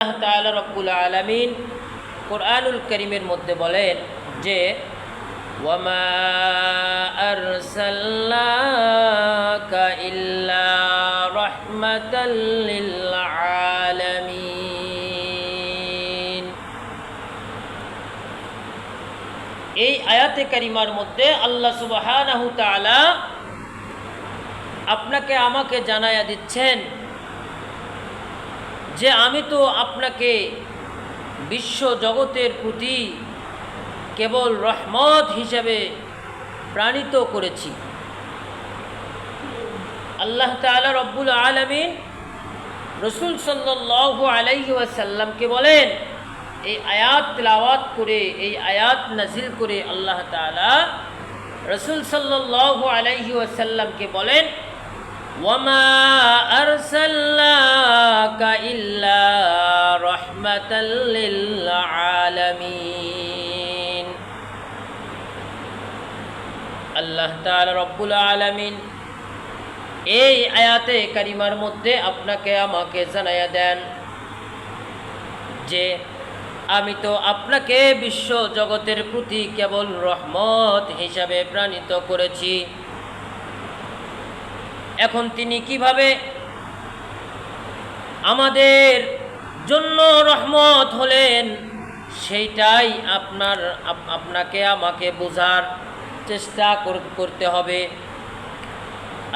আল্লাহ তাআলা রব্বুল আলামিন কোরআনুল করিমের মধ্যে বলেন যে এই আয়াতে কারিমার মধ্যে আল্লাহ তাআলা আপনাকে আমাকে জানায়া দিচ্ছেন যে আমি তো আপনাকে বিশ্ব জগতের প্রতি কেবল রহমত হিসেবে প্রাণিত করেছি। আল্লাহ তালা রব্বুল আলমিন রসুল সাল্লাহ আলাইহি ওয়াসাল্লামকে বলেন, এই আয়াত তিলাওয়াত করে, এই আয়াত নাজিল করে আল্লাহ তালা রসুল সাল্লাহ আলাইহি ওয়াসাল্লামকে বলেন وما أرسلناك إلا رحمة للعالمين আল্লাহ তাআলা রব্বুল আলামিন এই আয়াতে কারিমার মধ্যে আপনাকে আমাকে জানাইয়া দেন যে আমি তো আপনাকে বিশ্ব জগতের প্রতি কেবল রহমত হিসাবে প্রাণিত করেছি এখন তিনি কীভাবে আমাদের জন্য রহমত হলেন, সেইটাই আপনার আপনাকে আমাকে বোঝার চেষ্টা করতে হবে।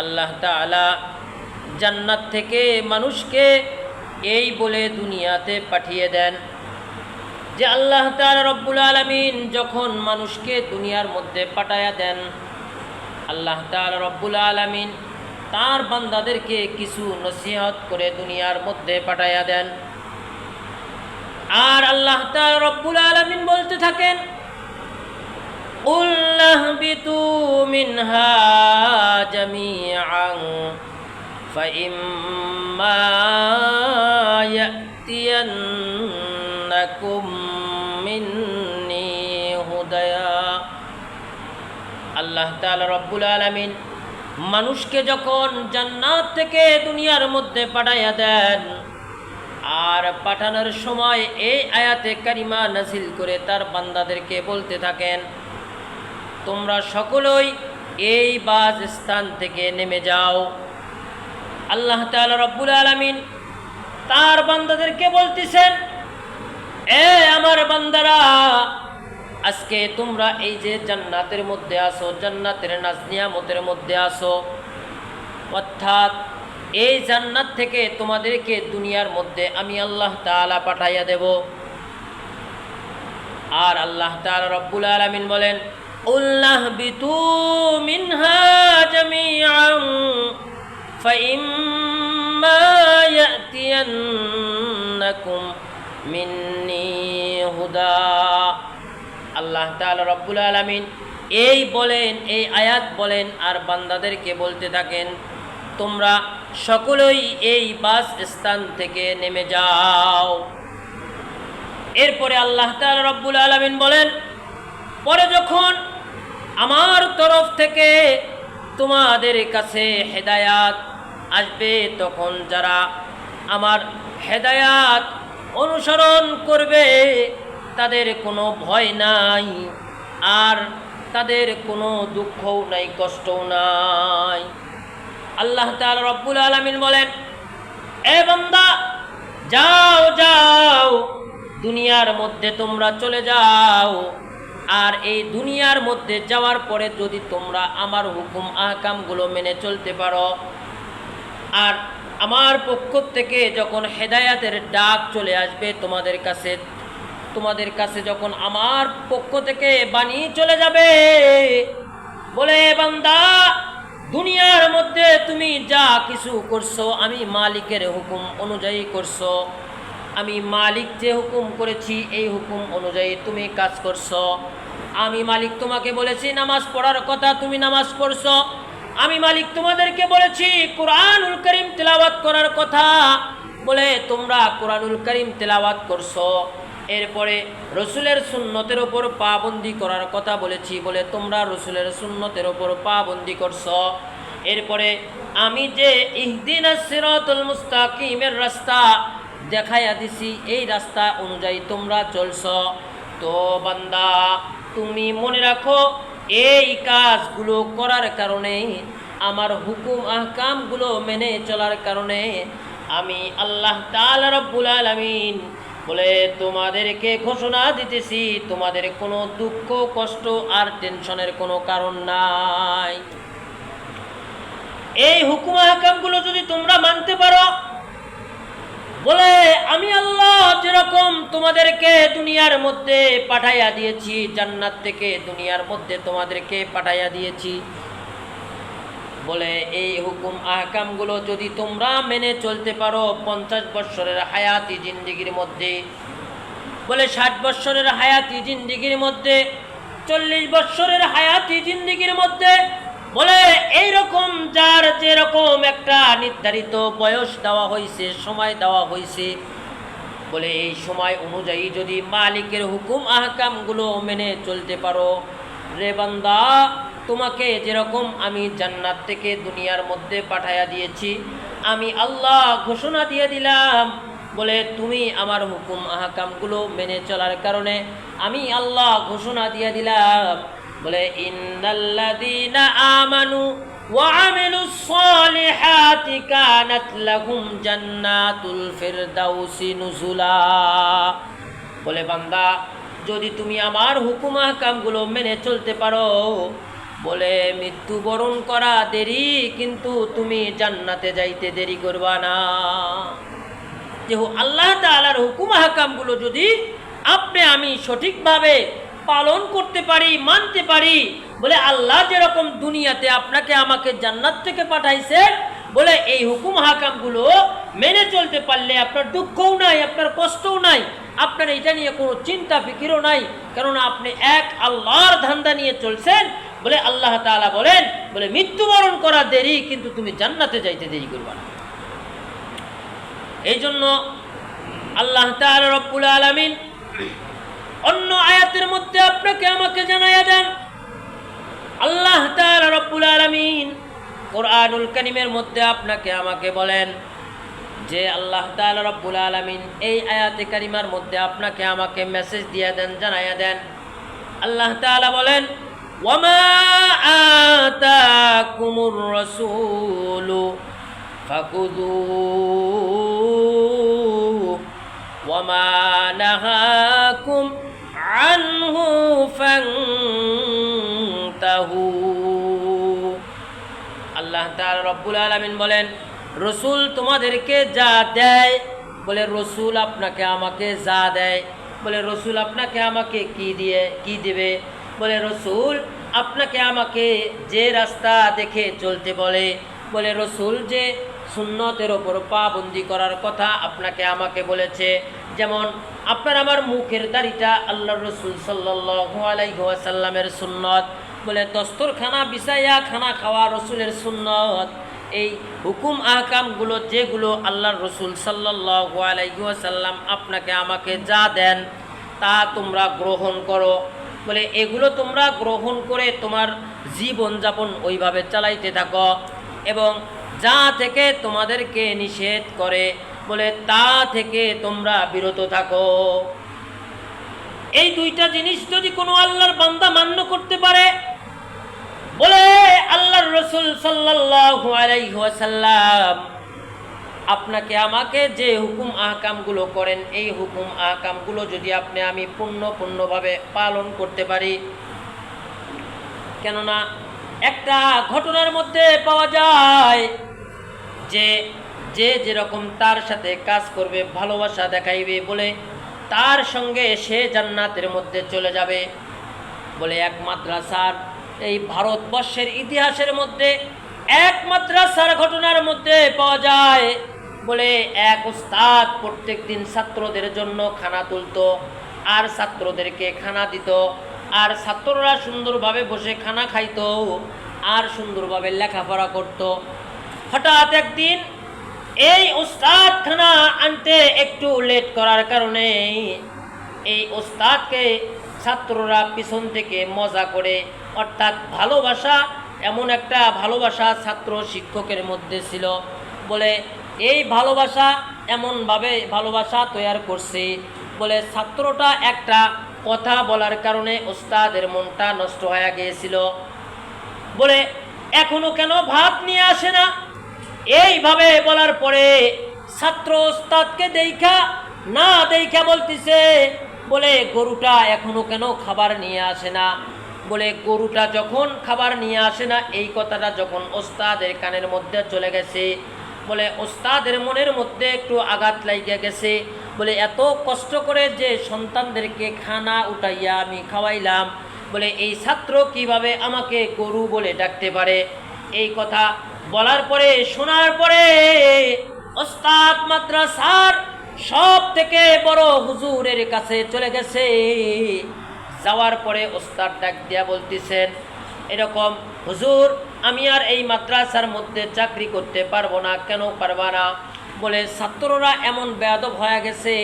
আল্লাহ তাআলা জান্নাত থেকে মানুষকে এই বলে দুনিয়াতে পাঠিয়ে দেন যে আল্লাহ তাআলা রব্বুল আলামিন যখন মানুষকে দুনিয়ার মধ্যে পাঠায়া দেন, আল্লাহ তাআলা রব্বুল আলামিন তার বান্দাদেরকে কিছু নসিহত করে দুনিয়ার মধ্যে পাঠাইয়া দেন আর আল্লাহ তাআলা রব্বুল আলামিন বলতে থাকেন قُلْ اهْبِطُوا مِنْهَا جَمِيعًا فَإِمَّا يَأْتِيَنَّكُم مِّنِّي هُدًى আল্লাহ তাআলা রব্বুল আলামিন মানুষকে যখন জান্নাত থেকে দুনিয়ার মধ্যে পাঠাইয়া দেন, আর পাঠানোর সময় এই আয়াতে কারিমা নাজিল করে তার বান্দাদেরকে বলতে থাকেন, তোমরা সকলেই এই বাজ স্থান থেকে নেমে যাও। আল্লাহ তাআলা রব্বুল আলামিন তার বান্দাদেরকে বলতেছেন, এ আমার বান্দারা আজকে তোমরা এই যে জান্নাতের মধ্যে আসো জান্নাতের নাজনিয়ামতের মধ্যে আসো অর্থাৎ এই জান্নাত থেকে তোমাদেরকে দুনিয়ার মধ্যে আমি আল্লাহ তাআলা পাঠাইয়া দেব আর আল্লাহ তাআলা রব্বুল আলামিন বলেন উল্লাহ বিতু মিনহা জামিআন فإما يأتينكم মিন্নি হুদা আল্লাহ তাআলা রব্বুল আলামিন এই বলেন, এই আয়াত বলেন আর বান্দাদেরকে বলতে থাকেন, তোমরা সকলেই এই বাস স্থান থেকে নেমে যাও। এরপরে আল্লাহ তাআলা রব্বুল আলামিন বলেন, পরে যখন আমার তরফ থেকে তোমাদের কাছে হেদায়াত আসবে, তখন যারা আমার হেদায়াত অনুসরণ করবে তাদের কোনো ভয় নাই, আর তাদের কোনো দুঃখও নাই, কষ্টও নাই। আল্লাহ তাআলা রব্বুল আলামিন বলেন, এ বান্দা, যাও যাও, দুনিয়ার মধ্যে তোমরা চলে যাও, আর এই দুনিয়ার মধ্যে যাওয়ার পরে যদি তোমরা আমার হুকুম, আহকামগুলো মেনে চলতে পারো, আর আমার পক্ষ থেকে যখন হেদায়াতের ডাক চলে আসবে তোমাদের কাছে তোমাদের কাছে যখন আমার পক্ষ থেকে বাণী চলে যাবে, বলে, বান্দা, দুনিয়ার মধ্যে তুমি যা কিছু করছ, আমি মালিকের হুকুম অনুযায়ী করছ। আমি মালিক যে হুকুম করেছি, এই হুকুম অনুযায়ী তুমি কাজ করছ। আমি মালিক তোমাকে বলেছি, নামাজ পড়ার কথা তুমি নামাজ পড়ছো। আমি মালিক তোমাদেরকে বলেছি, কোরআনুল করিম তেলাওয়াত করার কথা। বলে, তোমরা কোরআনুল করিম তেলাওয়াত করছ। এরপরে রসুলের সুন্নতের ওপর পাবন্দি করার কথা বলেছি বলে তোমরা রসুলের সুন্নতের ওপর পাবন্দি করছ। এরপরে আমি যে ইহদিন সিরাতুল মুস্তাকিমের রাস্তা দেখাইয়া দিছি, এই রাস্তা অনুযায়ী তোমরা চলছ। তো বান্দা, তুমি মনে রাখো, এই কাজগুলো করার কারণে, আমার হুকুম আহকামগুলো মেনে চলার কারণে আমি আল্লাহ তাআলা রব্বুল আলামিন বলে, তোমাদেরকে ঘোষণা দিতেছি, তোমাদের কোনো দুঃখ, কষ্ট আর টেনশনের কোনো কারণ নাই। এই হুকুম আহকামগুলো যদি তোমরা মানতে পারো, বলে, আমি আল্লাহ যেরকম তোমাদেরকে দুনিয়ার মধ্যে পাঠাইয়া দিয়েছি, জান্নাত থেকে দুনিয়ার মধ্যে তোমাদেরকে পাঠাইয়া দিয়েছি বলে, এই হুকুম আহকামগুলো যদি তোমরা মেনে চলতে পারো, পঞ্চাশ বৎসরের হায়াতি জিন্দিগির মধ্যে। বলে, ষাট বৎসরের হায়াতি জিন্দিগির মধ্যে, চল্লিশ বৎসরের হায়াতি জিন্দিগির মধ্যে। বলে এই রকম যার যেরকম একটা নির্ধারিত বয়স দেওয়া হয়েছে সময় দেওয়া হয়েছে বলে, এই সময় অনুযায়ী যদি মালিকের হুকুম আহকামগুলো মেনে চলতে পারো, রে বান্দা তোমাকে যেরকম আমি জান্নাত থেকে দুনিয়ার মধ্যে পাঠাইয়া দিয়েছি আমি আল্লাহ ঘোষণা দিয়ে দিলাম বলে তুমি আমার হুকুম আহকামগুলো মেনে চলার কারণে আমি আল্লাহ ঘোষণা দিয়ে দিলাম বলে ইন্নাল্লাযীনা আমানু وعملوا الصالحات كانت لهم جنات الفردوس نزلا বলে বান্দা যদি তুমি আমার হুকুম আহকামগুলো মেনে চলতে পারো বলে, মৃত্যুবরণ করা দেরি, কিন্তু তুমি জান্নাতে যাইতে দেরি করবা না। যেহু আল্লাহ তাআলার হুকুম আহকামগুলো যদি আপনি আমি সঠিকভাবে পালন করতে পারি, মানতে পারি, বলে আল্লাহ যেরকম দুনিয়াতে আপনাকে আমাকে জান্নাত থেকে পাঠাইছেন বলে এই হুকুম হাকামগুলো মেনে চলতে পারলে আপনার দুঃখও নাই, আপনার কষ্টও নাই, আপনার এটা নিয়ে কোনো চিন্তা, ফিকিরও নাই, কেননা আপনি এক আল্লাহর ধান্দা নিয়ে চলছেন বলে আল্লাহ তাআলা বলেন, বলে মৃত্যুবরণ করা দেরি, কিন্তু তুমি জান্নাতে যাইতে দেরি করবা না। এই জন্য আল্লাহ রব্বুল আলামিন অন্য আয়াতের মধ্যে আপনাকে আমাকে জানাইয়া দেন, আল্লাহ রব্বুল আলামিন কোরআনুল কারীমের মধ্যে আপনাকে আমাকে বলেন যে আল্লাহ রব্বুল আলামিন এই আয়াতে কারিমার মধ্যে আপনাকে আমাকে মেসেজ দিয়ে দেন, জানাইয়া দেন। আল্লাহ তাআলা বলেন ওয়ামা আতাকুমুর রাসূলু ফাকুদুহু ওয়ামা নাহাকুম আনহু ফান্তাহু আল্লাহ তাআলা রব্বুল আলামিন বলেন, রসুল তোমাদেরকে যা দেয়, বলে রসুল আপনাকে আমাকে যা দেয়, বলে রসুল আপনাকে আমাকে কি দিয়ে, কি দেবে? বলে, রসুল, আপনাকে আমাকে যে রাস্তা দেখে চলতে বলে বলে, রসুল, যে সুন্নতের ওপর পাবন্দি করার কথা আপনাকে আমাকে বলেছে, যেমন, আপনার আমার মুখের দাড়িটা আল্লাহ রসুল সাল্লাহ আলাইসাল্লামের সুন্নত, বলে, দস্তরখানা বিছাইয়া খানা খাওয়া রসুলের সুন্নত, এই হুকুম আহকামগুলো যেগুলো আল্লাহর রসুল সাল্লাহ আলাইসাল্লাম আপনাকে আমাকে যা দেন, তা তোমরা গ্রহণ করো। বলে, এগুলো তোমরা গ্রহণ করে তোমার জীবনযাপন ওইভাবে চালাইতে থাকো এবং যা থেকে তোমাদেরকে নিষেধ করে, বলে, তা থেকে তোমরা বিরত থাকো। এই দুইটা জিনিস যদি কোনো আল্লাহর বান্দা মান্য করতে পারে, বলে, আল্লাহর রসুল সাল্লাল্লাহু আলাইহি ওয়াসাল্লাম আপনাকে আমাকে যে হুকুম আহকামগুলো করেন, এই হুকুম আহকামগুলো যদি আপনি আমি পূর্ণ পূর্ণভাবে পালন করতে পারি। কেননা একটা ঘটনার মধ্যে পাওয়া যায় যে যে যেরকম তার সাথে কাজ করবে, ভালোবাসা দেখাইবে বলে তার সঙ্গে সে জান্নাতের মধ্যে চলে যাবে বলে এক মাদ্রাসার এই ভারতবর্ষের ইতিহাসের মধ্যে এক মাদ্রাসার ঘটনার মধ্যে পাওয়া যায়। বলে এক উস্তাদ প্রত্যেক দিন ছাত্রদের জন্য খানা তুলতো, আর ছাত্রদেরকে খানা দিত। আর ছাত্ররা সুন্দরভাবে বসে খানা খাইতো, আর সুন্দরভাবে লেখাপড়া করত। হঠাৎ একদিন এই উস্তাদ খানা আনতে একটু লেট করার কারণে এই ওস্তাদকে ছাত্ররা পিছন থেকে মজা করে, অর্থাৎ ভালোবাসা এমন একটা ভালোবাসা ছাত্র শিক্ষকের মধ্যে ছিল বলে এই ভালোবাসা এমনভাবে ভালোবাসা তৈয়ার করছে বলে ছাত্রটা একটা কথা বলার কারণে ওস্তাদের মনটা নষ্ট হয়ে গিয়েছিল বলে, এখনও কেন ভাত নিয়ে আসে না? এইভাবে বলার পরে ছাত্র ওস্তাদকে দেখা, না দেখা বলতিছে। বলে, গরুটা এখনও কেন খাবার নিয়ে আসে না? বলে, গরুটা যখন খাবার নিয়ে আসে না, এই কথাটা যখন ওস্তাদের কানের মধ্যে চলে গেছে বলে, ওস্তাদের মনের মধ্যে একটু আঘাত লাগিয়া গেছে। বলে, এত কষ্ট করে যে সন্তানদেরকে খানা উঠাইয়া আমি খাওয়াইলাম। বলে, এই ছাত্র কীভাবে আমাকে গরু বলে ডাকতে পারে? এই কথা বলার পরে, শোনার পরে ওস্তাদ মাদ্রাসার সব থেকে বড় হুজুরের কাছে চলে গেছে। যাওয়ার পরে ওস্তাদ ডাক দিয়া বলতেছেন, এরকম হুজুর আমি আর এই মাদ্রাসার মধ্যে চাকরি করতে পারব না, কেন পারবা না? বলে, ছাত্ররা এমন বেয়াদব হয়ে গেছে,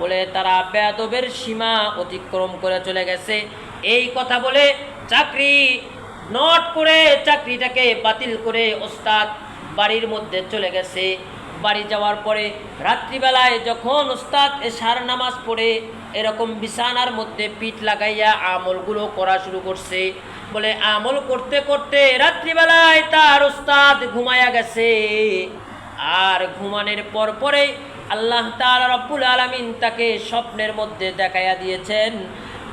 বলে, তারা বেয়াদবের সীমা অতিক্রম করে চলে গেছে। এই কথা বলে চাকরি, নট করে চাকরিটাকে বাতিল করে ওস্তাদ বাড়ির মধ্যে চলে গেছে। বাড়ি যাওয়ার পরে রাত্রিবেলায় যখন ওস্তাদ এশার নামাজ পড়ে, এরকম বিছানার মধ্যে পিঠ লাগাইয়া আমলগুলো করা শুরু করছে। বলে, আমল করতে করতে রাত্রিবেলায় তার ওস্তাদ ঘুমায়া গেছে। আর ঘুমানোর পর পরে আল্লাহ তাআলা রব্বুল আলামিন তাকে স্বপ্নের মধ্যে দেখাইয়া দিয়েছেন।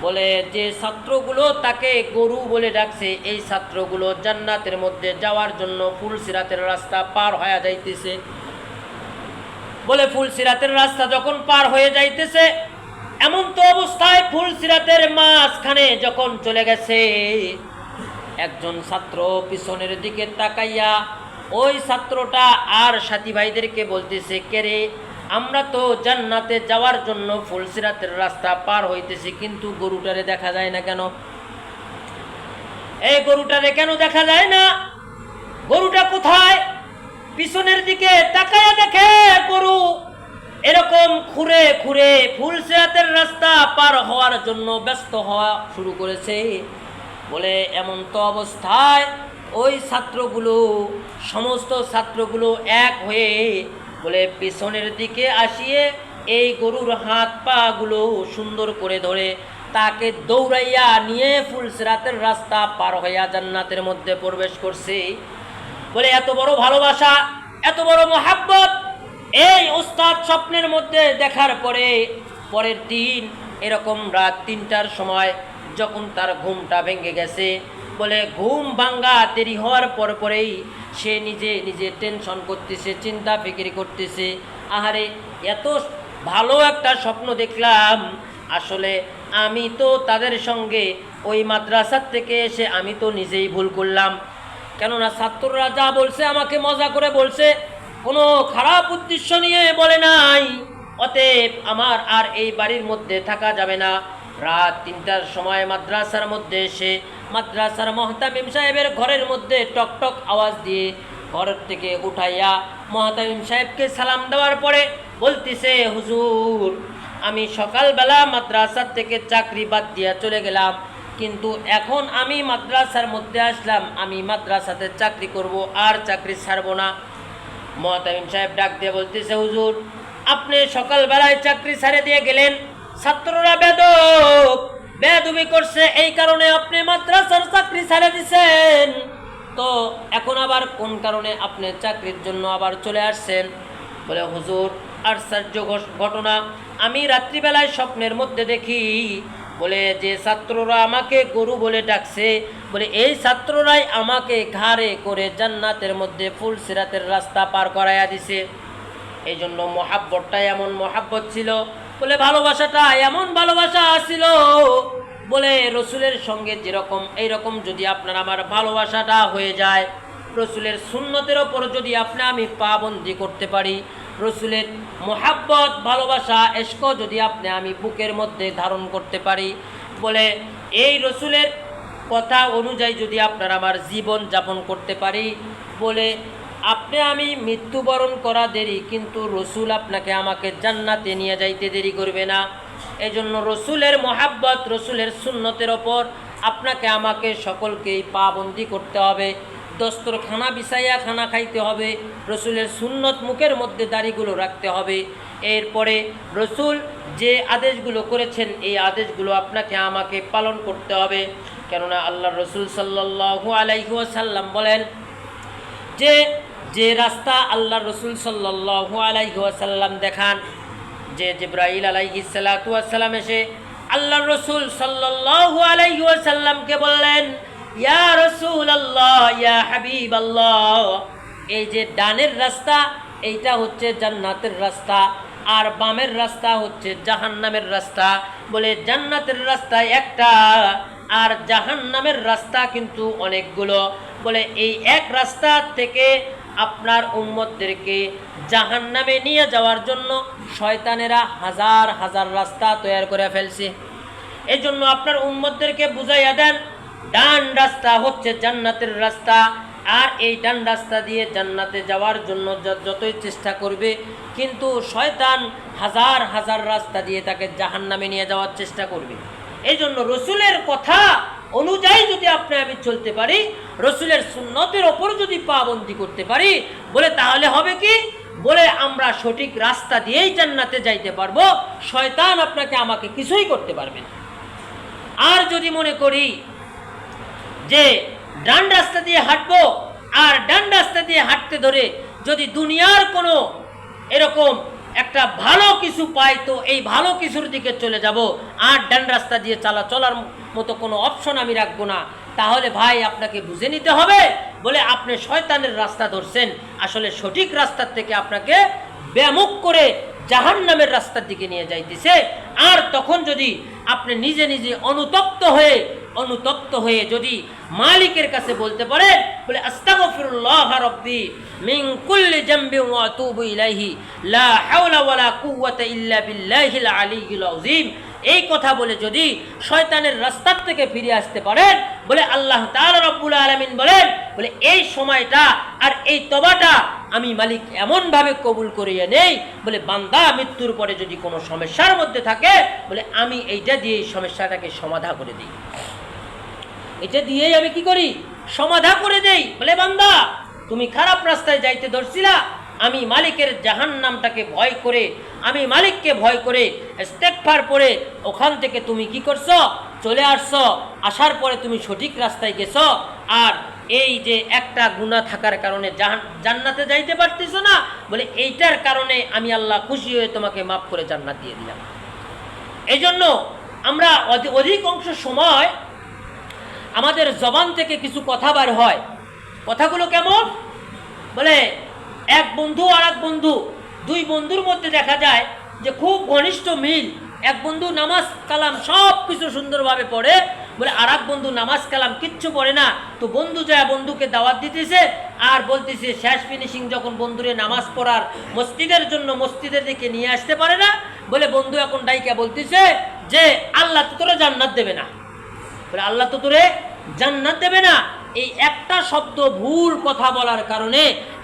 বলে, যে ছাত্রগুলো তাকে গরু বলে ডাকছে, এই ছাত্রগুলো জান্নাতের মধ্যে যাওয়ার জন্য ফুল সিরাতের রাস্তা পার হয়ে যাইতেছে। বলে, ফুল সিরাতের রাস্তা যখন পার হয়ে যাইতেছে, এমন তো অবস্থায় ফুল সিরাতের মাঝখানে যখন চলে গেছে। একজন ছাত্র পিছনের দিকে তাকাইয়া, ওই ছাত্রটা আর সাথী ভাইদেরকে বলতেছে কেরে আমরা তো জান্নাতে যাওয়ার জন্য ফুলসিরাতের রাস্তা পার হইতেছি, কিন্তু গরুটারে দেখা যায় না কেন? এই গরুটারে কেন দেখা যায় না? গরুটা কোথায়? পিছনের দিকে তাকায়া দেখে গরু। এরকম খুঁড়ে খুঁড়ে ফুলসিরাতের রাস্তা পার হওয়ার জন্য ব্যস্ত হওয়া শুরু করেছে। বলে এমন তো অবস্থায় ওই ছাত্রগুলো, সমস্ত ছাত্রগুলো এক হয়ে বলে পিছনের দিকে আসিয়ে এই গরুর হাত পাগুলো সুন্দর করে ধরে তাকে দৌড়াইয়া নিয়ে ফুলসিরাতের রাস্তা পার হইয়া জান্নাতের মধ্যে প্রবেশ করছে। বলে এত বড় ভালোবাসা, এত বড় মহাব্বত, এই ওস্তাদ স্বপ্নের মধ্যে দেখার পরে পরের দিন এরকম রাত তিনটার সময় যখন তার ঘুমটা ভেঙে গেছে, বলে, ঘুম ভাঙ্গা তেরি হওয়ার পর পরেই সে নিজে নিজে টেনশন করতেছে, চিন্তা ফিকির করতেছে। আহারে, এত ভালো একটা স্বপ্ন দেখলাম। আসলে আমি তো তাদের সঙ্গে ওই মাদ্রাসার থেকে এসে আমি তো নিজেই ভুল করলাম। কেননা ছাত্ররা যা বলছে আমাকে মজা করে বলছে, কোনো খারাপ উদ্দেশ্য নিয়ে বলে নাই। অতএব আমার আর এই বাড়ির মধ্যে থাকা যাবে না। রাত তিনটার সময় মাদ্রাসার মধ্যে এসে মাদ্রাসার মহতামিম সাহেবের ঘরের মধ্যে টক টক আওয়াজ দিয়ে ঘর থেকে উঠাইয়া মহতামিম সাহেবকে সালাম দেওয়ার পরে বলতিছে, হুজুর, আমি সকালবেলা মাদ্রাসার থেকে চাকরি বাদ দিয়া চলে গেলাম, কিন্তু এখন আমি মাদ্রাসার মধ্যে আসলাম, আমি মাদ্রাসাতে চাকরি করব, আর চাকরি ছাড়বো না। মহতামিম সাহেব ডাক দিয়ে বলতেছে, হুজুর, আপনি সকালবেলায় চাকরি ছাড়ে দিয়ে গেলেন ছাত্ররা বেদব বেদবি করছে, এই কারণে আপনি মাদ্রাসার চাকরি ছাড়ে দিছেন। তো এখন আবার কোন কারণে আপনি চাকরির জন্য আবার চলে আসছেন? বলে, হুজুর, আশ্চর্য ঘটনা। আমি রাত্রিবেলায় স্বপ্নের মধ্যে দেখি, বলে, যে ছাত্ররা আমাকে গরু বলে ডাকছে, বলে, এই ছাত্ররাই আমাকে ঘাড়ে করে জান্নাতের মধ্যে ফুল সিরাতের রাস্তা পার করাইয়া দিছে। এই জন্য মহাব্বতটা এমন মহাব্বত ছিল বলে, ভালোবাসাটা এমন ভালোবাসা ছিল বলে রসুলের সঙ্গে যেরকম, এইরকম যদি আপনার আমার ভালোবাসাটা হয়ে যায়, রসুলের সুন্নতের ওপর যদি আপনি আমি পাবন্দি করতে পারি, রসুলের মোহাব্বত, ভালোবাসা এস্ক যদি আপনি আমি বুকের মধ্যে ধারণ করতে পারি, বলে এই রসুলের কথা অনুযায়ী যদি আপনার আমার জীবন যাপন করতে পারি, বলে আপনি আমি মৃত্যুবরণ করা দেরি, কিন্তু রসুল আপনাকে আমাকে জান্নাতে নিয়ে যাইতে দেরি করবে না। এই জন্য রসুলের মোহাব্বত, রসুলের সুন্নতের ওপর আপনাকে আমাকে সকলকেই পাবন্দি করতে হবে। দস্তর খানা বিছাইয়া খানা খাইতে হবে, রসুলের সুন্নত মুখের মধ্যে দাড়িগুলো রাখতে হবে। এরপরে রসুল যে আদেশগুলো করেছেন, এই আদেশগুলো আপনাকে আমাকে পালন করতে হবে। কেননা আল্লাহ রসুল সাল্লাহু আলাইসাল্লাম বলেন যে যে রাস্তা আল্লাহ রসুল সাল্লাহু আলাইসাল্লাম দেখান, যে জিব্রাইল আলাইহি সালাম এসে আল্লাহ রসুল সাল্লাহু আলাইসাল্লামকে বললেন, ইয়া রসুল আল্লাহ ইয়া হাবিব আল্লাহ এই যে ডানের রাস্তা, এইটা হচ্ছে জান্নাতের রাস্তা, আর বামের রাস্তা হচ্ছে জাহান্নামের রাস্তা। বলে জান্নাতের রাস্তা একটা, আর জাহান্নামের রাস্তা কিন্তু অনেকগুলো। বলে এই এক রাস্তা থেকে আপনার উম্মতদেরকে জাহান্নামে নিয়ে যাওয়ার জন্য শয়তানেরা হাজার হাজার রাস্তা তৈরি করে ফেলছে। এই জন্য আপনার উম্মতদেরকে বুঝাইয়া দেন, ডান রাস্তা হচ্ছে জান্নাতের রাস্তা, আর এই ডান রাস্তা দিয়ে জান্নাতে যাওয়ার জন্য যতই চেষ্টা করবে, কিন্তু শয়তান হাজার হাজার রাস্তা দিয়ে তাকে জাহান্নামে নিয়ে যাওয়ার চেষ্টা করবে। এই জন্য রসুলের কথা অনুযায়ী যদি আপনি আমি চলতে পারি, রসুলের সুন্নতের ওপর যদি পাবন্দি করতে পারি, বলে তাহলে হবে কি? বলে আমরা সঠিক রাস্তা দিয়েই জান্নাতে যাইতে পারব, শয়তান আপনাকে আমাকে কিছুই করতে পারবে না। আর যদি মনে করি যে ডান রাস্তা দিয়ে হাঁটবো, আর ডান রাস্তা দিয়ে হাঁটতে ধরে যদি দুনিয়ার কোনো এরকম একটা ভালো কিছু পাই, তো এই ভালো কিছুর দিকে চলে যাব, আর ডান রাস্তা দিয়ে চালা চলার মতো কোনো অপশন আমি রাখব না। তাহলে ভাই, আপনাকে বুঝে নিতে হবে বলে আপনি শয়তানের রাস্তা ধরছেন। আসলে সঠিক রাস্তার থেকে আপনাকে ব্যামুখ করে জাহান নামের রাস্তার দিকে নিয়ে যাইতেছে। আর তখন যদি আপনি নিজে নিজে অনুতপ্ত হয়ে অনুতপ্ত হয়ে যদি মালিকের কাছে বলতে পারেন, বলে আস্তাগফিরুল্লাহ রাব্বি লা এই কথা বলে যদি শয়তানের রাস্তার থেকে ফিরে আসতে পারেন, বলে আল্লাহ তাআলা রব্বুল আলামিন বলেন, বলে এই সময়টা আর এই তবাটা আমি মালিক এমনভাবে কবুল করিয়ে নেই, বলে বান্দা মৃত্যুর পরে যদি কোনো সমস্যার মধ্যে থাকে, বলে আমি এইটা দিয়ে এই সমস্যাটাকে সমাধা করে দিই। এটা দিয়েই আমি কি করি? সমাধা করে দেই। বলে বান্দা, তুমি খারাপ রাস্তায় যাইতে ধরছিলা আমি মালিকের জাহান নামটাকে ভয় করে, আমি মালিককে ভয় করে ইস্তেকফার পরে ওখান থেকে তুমি কি করছ? চলে আসছো। আসার পরে তুমি সঠিক রাস্তায় গেছো। আর এই যে একটা গুণা থাকার কারণে জান্নাতে যাইতে পারতেছো না, বলে এইটার কারণে আমি আল্লাহ খুশি হয়ে তোমাকে মাফ করে জান্নাত দিয়ে দিলাম। এই জন্য আমরা অধি- অধিকাংশ সময় আমাদের জবান থেকে কিছু কথা বার হয়। কথাগুলো কেমন? বলে এক বন্ধু আর এক বন্ধু। দুই বন্ধুর মধ্যে দেখা যায় যে খুব ঘনিষ্ঠ মিল। এক বন্ধু নামাজ, কালাম সব কিছু সুন্দরভাবে পড়ে। বলে আর এক বন্ধু নামাজ, কালাম কিচ্ছু পড়ে না। তো বন্ধু যায় বন্ধুকে দাওয়াত দিতেছে আর বলতেছে, শেষ ফিনিশিং যখন বন্ধুরে নামাজ পড়ার মসজিদের জন্য মসজিদের দিকে নিয়ে আসতে পারে না। বলে বন্ধু এখন ডাইকা বলতেছে যে, আল্লাহ তো তোরা জান্নাত দেবে না। বলে, আল্লাহ তো তোরে জান্নাত দেবে না। এই একটা শব্দ ভুল কথা বলার কারণে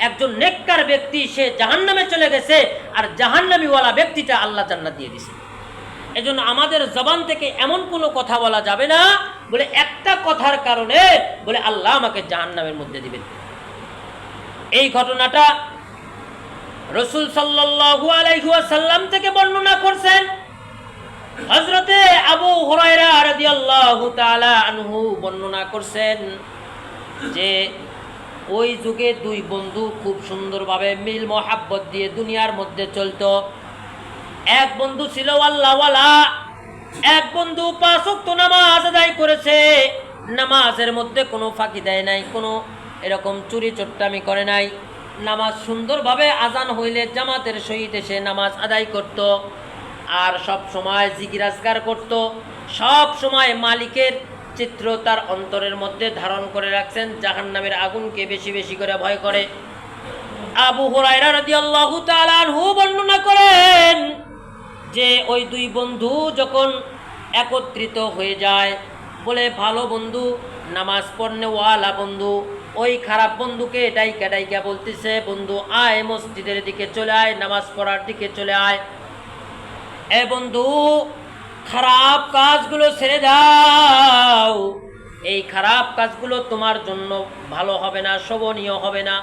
একজন নেককার ব্যক্তি, সে জাহান্নামে চলে গেছে আর জাহান্নামিওয়ালা ব্যক্তিটা আল্লাহ জান্নাত দিয়ে দিছে। এজন্য আমাদের জবান থেকে এমন কোনো কথা বলা যাবে না বলে একটা কথার কারণে বলে আল্লাহ আমাকে জাহান্নামের মধ্যে দিবেন। এই ঘটনাটা রসুল সাল্লাল্লাহু আলাইহি ওয়াসাল্লাম থেকে বর্ণনা করছেন। হজরতে আবু হুরায়রা রাদিয়াল্লাহু তাআলা আনহু বর্ণনা করছেন যে ওই যুগে দুই বন্ধু খুব সুন্দরভাবে মিল মহাব্বত দিয়ে দুনিয়ার মধ্যে চলতো। এক বন্ধু ছিল আল্লাহওয়ালা, এক বন্ধু পাঁচ ওয়াক্ত নামাজ আদায় করেছে। নামাজের মধ্যে কোনো ফাঁকি দেয় নাই, কোনো এরকম চুরি চট্টামি করে নাই। নামাজ সুন্দরভাবে আজান হইলে জামাতের সহিত এসে নামাজ আদায় করত আর সব সময় জিকিরাজগার করত। সব সময় মালিকের চিত্র তার অন্তরের মধ্যে ধারণ করে রাখছেন, জাহান্নামের আগুনকে বেশি বেশি করে ভয় করে। আবু বর্ণনা করেন যে, ওই দুই বন্ধু যখন একত্রিত হয়ে যায়, বলে, ভালো বন্ধু, নামাজ পড়নে ওয়ালা বন্ধু, ওই খারাপ বন্ধুকে ডাইকা ডাইকা বলতেছে, বন্ধু, আয় মসজিদের দিকে চলে আয়, নামাজ পড়ার দিকে চলে আয়। এ বন্ধু খারাপ কাজগুলো ছেড়ে দাও। এই খারাপ কাজগুলো তোমার জন্য ভালো হবে না, শোভনীয় হবে না।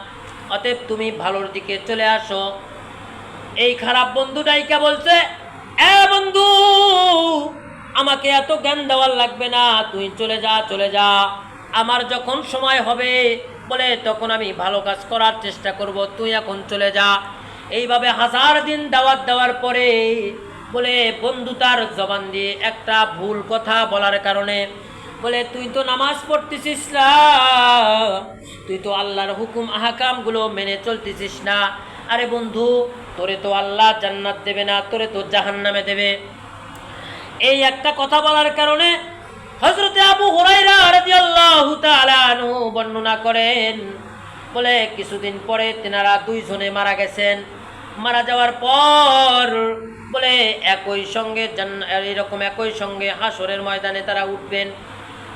অতএব তুমি ভালোর দিকে চলে আসো। এই খারাপ বন্ধুটাই কে বলছে? এ বন্ধু, আমাকে এত জ্ঞান দেওয়ার লাগবে না, তুই চলে যা চলে যা। আমার যখন সময় হবে বলে তখন আমি ভালো কাজ করার চেষ্টা করব, তুই এখন চলে যা। এইভাবে হাজার দিন দাওয়াত দেওয়ার পরে বলে, বন্ধু, তার জবান দিয়ে একটা ভুল কথা বলার কারণে। বলে, তুই তো নামাজ পড়তেছিস না। তুই তো আল্লাহর হুকুম, আহাকামগুলো মেনে চলতেছিস না। আরে বন্ধু, তোরে তো আল্লাহ জান্নাত দেবে না, তোরে তো জাহান্নামে দেবে। এই একটা কথা বলার কারণে হজরতে আবু হুরাইরা বর্ণনা করেন, বলে, কিছুদিন পরে তেনারা দুইজনে মারা গেছেন। মারা যাওয়ার পর বলে একই সঙ্গে এরকম একই সঙ্গে হাসরের ময়দানে তারা উঠবেন।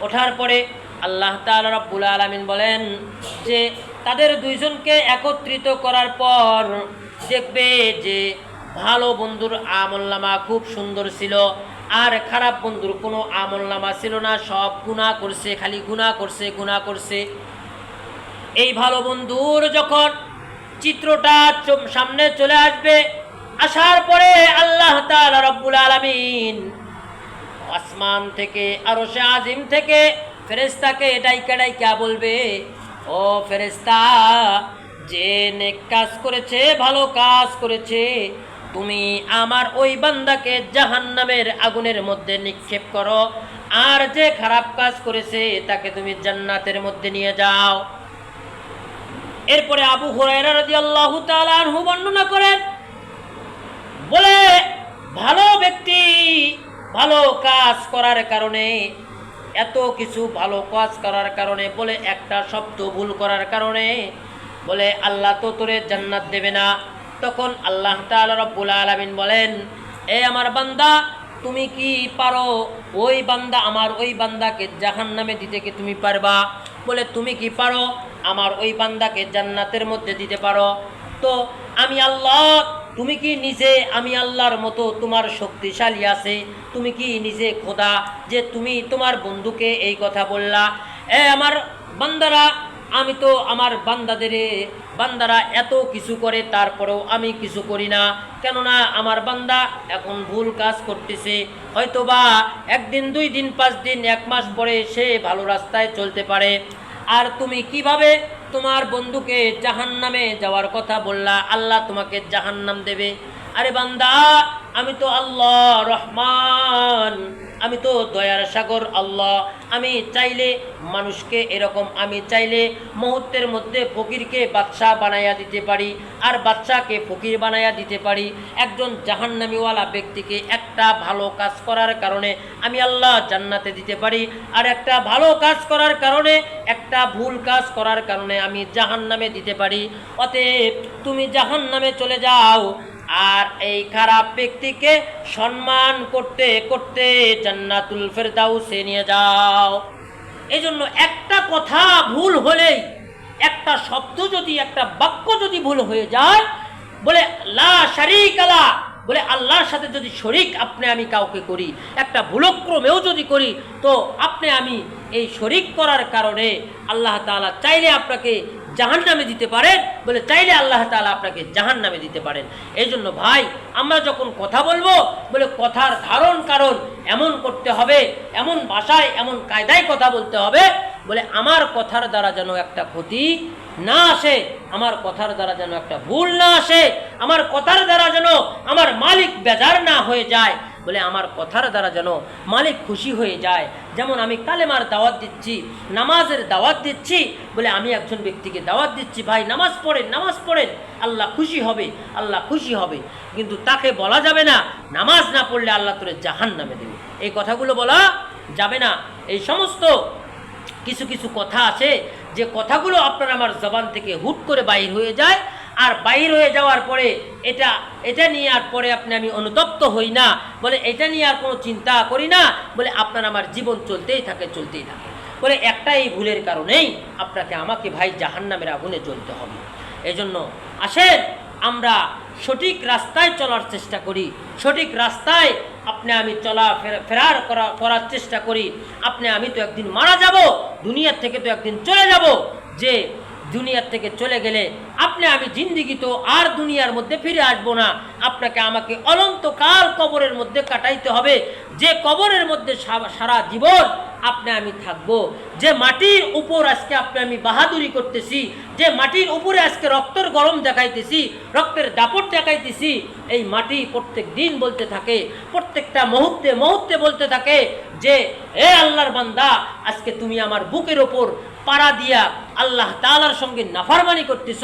ওঠার পরে আল্লাহ তাআলা রব্বুল আলামিন বলেন যে, তাদের দুইজনকে একত্রিত করার পর দেখবে যে, ভালো বন্ধুর আমলনামা খুব সুন্দর ছিল, আর খারাপ বন্ধুর কোনো আমলনামা ছিল না, সব গুণা করছে, খালি গুণা করছে গুণা করছে। এই ভালো বন্ধুর যখন চিত্রটা সামনে চলে আসবে আসার পরে আল্লাহ রব্বুল আলামিন আসমান থেকে আরও সে আজিম থেকে ফেরেস্তাকে কেডাই ডাইকা বলবে, ও ফেরেস্তা যে নেক কাজ করেছে, ভালো কাজ করেছে, তুমি আমার ওই বান্দাকে জাহান্নামের আগুনের মধ্যে নিক্ষেপ করো, আর যে খারাপ কাজ করেছে, তাকে তুমি জান্নাতের মধ্যে নিয়ে যাও। এরপরে আবু হুরায়রা রাদিয়াল্লাহু তাআলা আনহু বর্ণনা করেন বলে, ভালো ব্যক্তি ভালো কাজ করার কারণে, এত কিছু ভালো কাজ করার কারণে, বলে একটা শব্দ ভুল করার কারণে, বলে, আল্লাহ তো তোরে জান্নাত দেবে না। তখন আল্লাহ রব্বুল আলামিন বলেন, এ আমার বান্দা, তুমি কি পারো ওই বান্দা আমার ওই বান্দাকে জাহান নামে দিতে কি তুমি পারবা? বলে, তুমি কি পারো আমার ওই বান্দাকে জান্নাতের মধ্যে দিতে পারো? তো আমি আল্লাহ তুমি কি নিজে আমি আল্লাহর মতো তোমার শক্তিশালী আছে? তুমি কি নিজে খোদা যে তুমি তোমার বন্ধুকে এই কথা বললা? এ আমার বান্দারা, আমি তো আমার বান্দাদের, বান্দারা এত কিছু করে, তারপরেও আমি কিছু করি না। কেননা আমার বান্দা এখন ভুল কাজ করতেছে। হয়তোবা একদিন, দুই দিন, পাঁচ দিন, এক মাস পরে সে ভালো রাস্তায় চলতে পারে। আর তুমি কীভাবে তোমার বন্ধুকে জাহান নামে যাওয়ার কথা বললা, আল্লাহ তোমাকে জাহান নাম দেবে। আরে বান্দা, আমি তো আল্লাহ রহমান। আমি তো দয়ার সাগর, আল্লাহ। আমি চাইলে মানুষকে এরকম, আমি চাইলে মুহূর্তের মধ্যে ফকিরকে বাদশাহ বানাইয়া দিতে পারি, আর বাচ্চাকে ফকির বানাইয়া দিতে পারি। একজন জাহান্নামিওয়ালা ব্যক্তিকে একটা ভালো কাজ করার কারণে আমি আল্লাহ জান্নাতে দিতে পারি, আর একটা ভালো কাজ করার কারণে একটা ভুল কাজ করার কারণে আমি জাহান্নামে দিতে পারি। অতএব তুমি জাহান্নামে চলে যাও আর এই খারাপ ব্যক্তিকে সম্মান করতে করতে জান্নাতুল ফেরদাউসে নিয়ে যাও। এই জন্য একটা কথা ভুল হলেই, একটা শব্দ যদি, একটা বাক্য যদি ভুল হয়ে যায়, বলে লা শারিক আলা বলে আল্লাহর সাথে যদি শরিক, আপনি আমি কাউকে করি, একটা ভুলক্রমেও যদি করি, তো আপনি আমি এই শরিক করার কারণে আল্লাহ তাআলা চাইলে আপনাকে জাহান নামে দিতে পারেন, বলে চাইলে আল্লাহ তাআলা আপনাকে জাহান নামে দিতে পারেন। এই জন্য ভাই, আমরা যখন কথা বলব, বলে কথার ধারণ কারণ এমন করতে হবে, এমন ভাষায়, এমন কায়দায় কথা বলতে হবে, বলে আমার কথার দ্বারা যেন একটা ক্ষতি না আসে, আমার কথার দ্বারা যেন একটা ভুল না আসে, আমার কথার দ্বারা যেন আমার মালিক বেজার না হয়ে যায়, বলে আমার কথার দ্বারা যেন মালিক খুশি হয়ে যায়। যেমন আমি কালেমার দাওয়াত দিচ্ছি, নামাজের দাওয়াত দিচ্ছি, বলে আমি একজন ব্যক্তিকে দাওয়াত দিচ্ছি, ভাই, নামাজ পড়েন নামাজ পড়েন, আল্লাহ খুশি হবে, আল্লাহ খুশি হবে। কিন্তু তাকে বলা যাবে না, নামাজ না পড়লে আল্লাহ তোরে জাহান নামে দেবে। এই কথাগুলো বলা যাবে না। এই সমস্ত কিছু কিছু কথা আছে যে কথাগুলো আপনার আমার জবান থেকে হুট করে বাইর হয়ে যায়, আর বাইর হয়ে যাওয়ার পরে এটা এটা নিয়ে আর পরে আপনি আমি অনুতপ্ত হই না, বলে এটা নিয়ে আর কোনো চিন্তা করি না, বলে আপনার আমার জীবন চলতেই থাকে চলতেই থাকে। বলে একটা এই ভুলের কারণেই আপনাকে আমাকে ভাই জাহান্নামের আগুনে চলতে হবে। এই জন্য আসেন আমরা সঠিক রাস্তায় চলার চেষ্টা করি, সঠিক রাস্তায় আপনি আমি চলা ফেরা- ফেরার করা, করার চেষ্টা করি। আপনি আমি তো একদিন মারা যাব, দুনিয়ার থেকে তো একদিন চলে যাব। যে দুনিয়ার থেকে চলে গেলে আপনি আমি জিন্দিগি তো আর দুনিয়ার মধ্যে ফিরে আসব না। আপনাকে আমাকে অনন্তকাল কবরের মধ্যে কাটাইতে হবে। যে কবরের মধ্যে সারা জীবন আপনি আমি থাকব। যে মাটির উপর আজকে আপনি আমি বাহাদুরি করতেছি, যে মাটির উপরে আজকে রক্তের গরম দেখাইতেছি, রক্তের দাপট দেখাইতেছি, এই মাটি প্রত্যেক দিন বলতে থাকে, প্রত্যেকটা মুহূর্তে মুহূর্তে বলতে থাকে যে, এ আল্লাহর বান্দা, আজকে তুমি আমার বুকের ওপর পাড়া দিয়া আল্লাহ তাআলার সঙ্গে নাফারমানি করতেছ,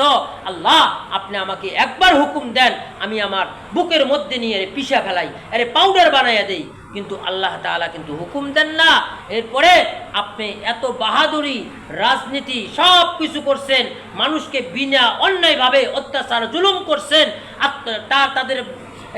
আল্লাহ আপনি আমাকে একবার হুকুম দেন, আমি আমার বুকের মধ্যে নিয়ে এর পিসা ফেলাই আরে পাউডার বানাইয়া দেই। কিন্তু আল্লাহ তাআলা কিন্তু হুকুম দেন না। এরপরে আপনি এত বাহাদুরি, রাজনীতি সব কিছু করছেন, মানুষকে বিনা অন্যায়ভাবে অত্যাচার, জুলুম করছেন তা, তাদের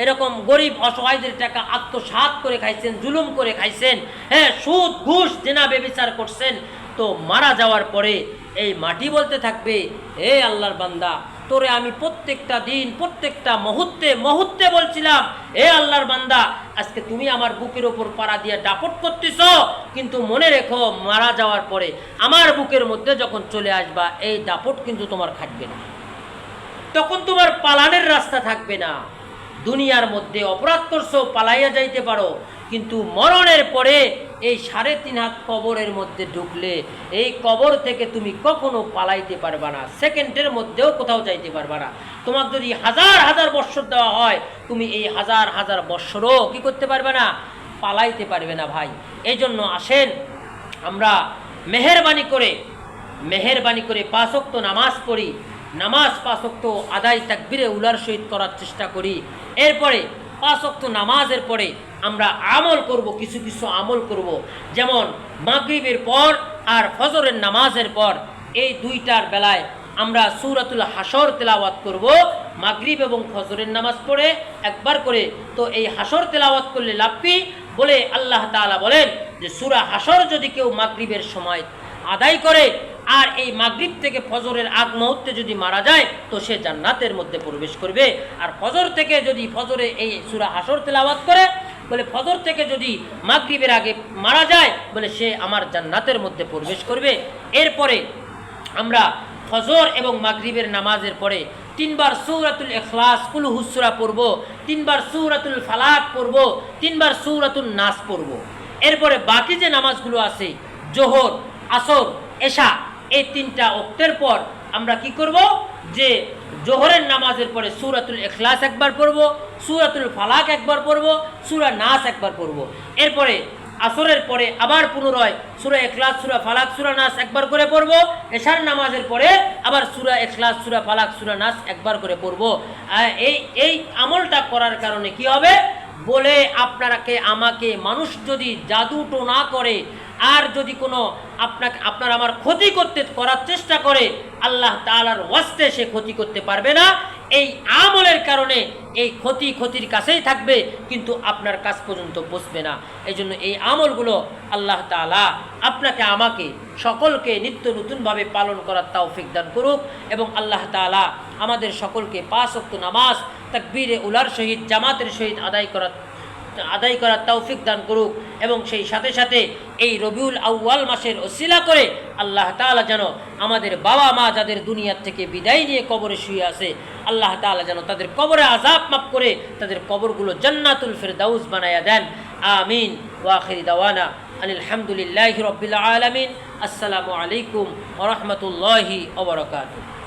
এরকম গরিব অসহায়দের টাকা আত্মসাৎ করে খাইছেন, জুলুম করে খাইছেন হ্যাঁ সুদ, ঘুষ, জেনা বেবিচার করছেন তো মারা যাওয়ার পরে এই মাটি বলতে থাকবে, হে আল্লাহর বান্দা, তোরে আমি প্রত্যেকটা দিন, প্রত্যেকটা মুহূর্তে মুহূর্তে বলছিলাম, হে আল্লাহর বান্দা, আজকে তুমি আমার বুকের ওপর পাড়া দিয়ে ডাপট করতেছ, কিন্তু মনে রেখো মারা যাওয়ার পরে আমার বুকের মধ্যে যখন চলে আসবা, এই দাপট কিন্তু তোমার খাটবে না। তখন তোমার পালানের রাস্তা থাকবে না। দুনিয়ার মধ্যে অপরাধ করছ, পালাইয়া যাইতে পারো, কিন্তু মরণের পরে এই সাড়ে তিন হাত কবরের মধ্যে ঢুকলে, এই কবর থেকে তুমি কখনো পালাইতে পারবা না। সেকেন্ডের মধ্যেও কোথাও যাইতে পারবা না। তোমার যদি হাজার হাজার বৎসর দেওয়া হয়, তুমি এই হাজার হাজার বৎসরও কি করতে পারবে না? পালাইতে পারবে না ভাই। এই জন্য আসেন, আমরা মেহেরবানি করে মেহেরবানি করে পাঁচক্ত নামাজ পড়ি। নামাজ পাঁচক্ত আদায় তাকবিরে উলার সহিত করার চেষ্টা করি। এরপরে পাঁচক্ত নামাজের পরে আমরা আমল করব, কিছু কিছু আমল করব। যেমন মাগরিবের পর আর ফজরের নামাজের পর এই দুইটার বেলায় আমরা সুরাতুল হাসর তেলাওয়াত করব, মাগরিব এবং ফজরের নামাজ পড়ে একবার করে। তো এই হাসর তেলাওয়াত করলে লাভ বলে আল্লাহ তাআলা বলেন যে, সুরা হাসর যদি কেউ মাগরিবের সময় আদায় করে আর এই মাগরিব থেকে ফজরের আগ মুহূর্তে যদি মারা যায়, তো সে জান্নাতের মধ্যে প্রবেশ করবে। আর ফজর থেকে যদি ফজরে এই সুরা হাসর তেলাওয়াত করে বলে, ফজর থেকে যদি মাগরিবের আগে মারা যায়, বলে সে আমার জান্নাতের মধ্যে প্রবেশ করবে। এরপরে আমরা ফজর এবং মাগরিবের নামাজের পরে তিনবার সৌরাতুল এখলাস কুল হুসরা পড়ব, তিনবার সৌরাতুল ফালাক পড়ব, তিনবার সৌরাতুল নাস পড়ব। এরপরে বাকি যে নামাজগুলো আছে, জোহর, আসর, এশা, এই তিনটা অক্তের পর আমরা কি করব? যে জোহরের নামাজের পরে সুরাতুল এখলাস একবার পড়ব, সুরাতুল ফালাক একবার পড়ব, সুরা নাস একবার পড়ব। এরপরে আসরের পরে আবার পুনরায় সুরা এখলাস সুরা ফালাক, সুরা নাস একবার করে পড়ব, এশার নামাজের পরে আবার সুরা এখলাস সুরা ফালাক, সুরা নাস একবার করে পড়ব। এই এই আমলটা করার কারণে কি হবে? বলে আপনাকে আমাকে মানুষ যদি জাদু টোনা করে আর যদি কোনো আপনাকে, আপনার আমার ক্ষতি করতে, করার চেষ্টা করে, আল্লাহ তাআলার ওয়াস্তে সে ক্ষতি করতে পারবে না। এই আমলের কারণে এই ক্ষতি ক্ষতির কাছেই থাকবে, কিন্তু আপনার কাজ পর্যন্ত বসবে না। এই জন্য এই আমলগুলো আল্লাহ তাআলা আপনাকে, আমাকে সকলকে নিত্য নতুনভাবে পালন করার তৌফিক দান করুক এবং আল্লাহ তাআলা আমাদের সকলকে পাঁচ ওয়াক্ত নামাজ, তাকবীরে উলার সহিত, জামাতের সহিত আদায় করার আদায় করার তৌফিক দান করুক এবং সেই সাথে সাথে এই রবিউল আউয়াল মাসের ওসিলা করে আল্লাহ তাআলা যেন আমাদের বাবা মা যাদের দুনিয়ার থেকে বিদায় নিয়ে কবরে শুয়ে আছে, আল্লাহ তাআলা যেন তাদের কবরে আজাব মাপ করে তাদের কবরগুলো জান্নাতুল ফেরদাউস বানায়া দেন। আমিন। ওয়াখিরি দাওয়ানা। আনিল হামদুলিল্লাহি রব্বিল আলামিন। আসসালামু আলাইকুম ওয়া রাহমাতুল্লাহি ওয়া বারাকাতুহু।